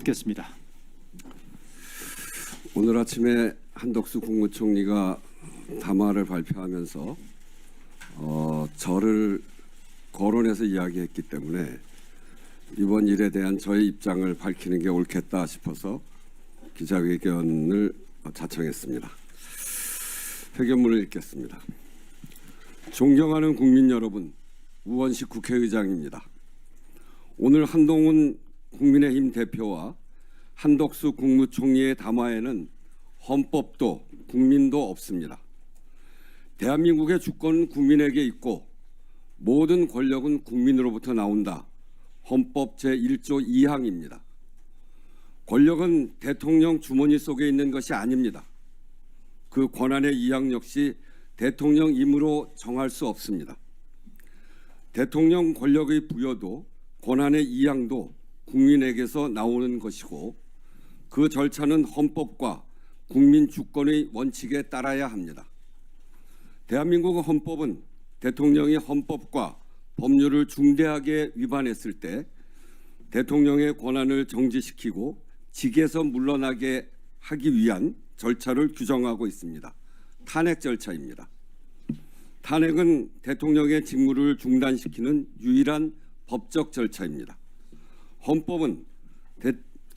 듣겠습니다. 오늘 아침에 한덕수 국무총리가 담화를 발표하면서 어, 저를 거론해서 이야기했기 때문에 이번 일에 대한 저의 입장을 밝히는 게 옳겠다 싶어서 기자회견을 자청했습니다. 회견문을 읽겠습니다. 존경하는 국민 여러분, 우원식 국회의장입니다. 오늘 한동훈 국민의힘 대표와 한덕수 국무총리의 담화에는 헌법도 국민도 없습니다. 대한민국의 주권은 국민에게 있고 모든 권력은 국민으로부터 나온다. 헌법 제1조 2항입니다. 권력은 대통령 주머니 속에 있는 것이 아닙니다. 그 권한의 이항 역시 대통령 임으로 정할 수 없습니다. 대통령 권력의 부여도 권한의 이양도 국민에게서 나오는 것이고 그 절차는 헌법과 국민 주권의 원칙에 따라야 합니다. 대한민국 헌법은 대통령이 헌법과 법률을 중대하게 위반했을 때 대통령의 권한을 정지시키고 직에서 물러나게 하기 위한 절차를 규정하고 있습니다. 탄핵 절차입니다. 탄핵은 대통령의 직무를 중단시키는 유일한 법적 절차입니다. 헌법은 대,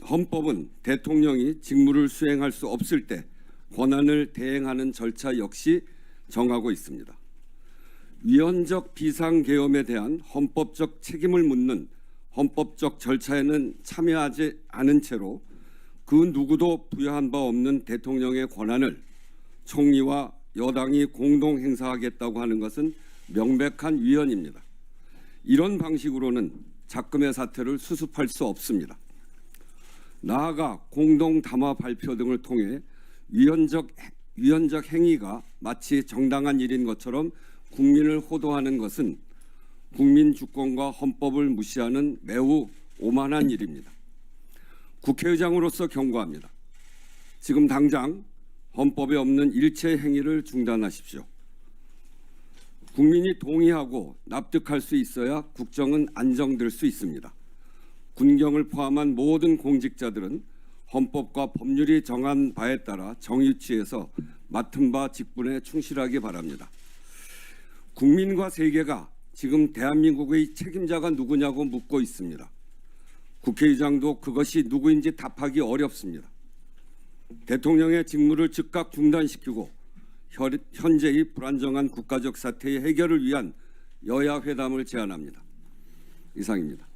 헌법은 대통령이 직무를 수행할 수 없을 때 권한을 대행하는 절차 역시 정하고 있습니다. 위헌적 비상계엄에 대한 헌법적 책임을 묻는 헌법적 절차에는 참여하지 않은 채로 그 누구도 부여한 바 없는 대통령의 권한을 총리와 여당이 공동 행사하겠다고 하는 것은 명백한 위헌입니다. 이런 방식으로는 작금의 사태를 수습할 수 없습니다. 나아가 공동 담화 발표 등을 통해 위헌적 위헌적 행위가 마치 정당한 일인 것처럼 국민을 호도하는 것은 국민 주권과 헌법을 무시하는 매우 오만한 일입니다. 국회의장으로서 경고합니다. 지금 당장 헌법에 없는 일체 행위를 중단하십시오. 국민이 동의하고 납득할 수 있어야 국정은 안정될 수 있습니다. 군경을 포함한 모든 공직자들은 헌법과 법률이 정한 바에 따라 정유치에서 맡은 바 직분에 충실하기 바랍니다. 국민과 세계가 지금 대한민국의 책임자가 누구냐고 묻고 있습니다. 국회의장도 그것이 누구인지 답하기 어렵습니다. 대통령의 직무를 즉각 중단시키고 현- 현재의 불안정한 국가적 사태의 해결을 위한 여야 회담을 제안합니다. 이상입니다.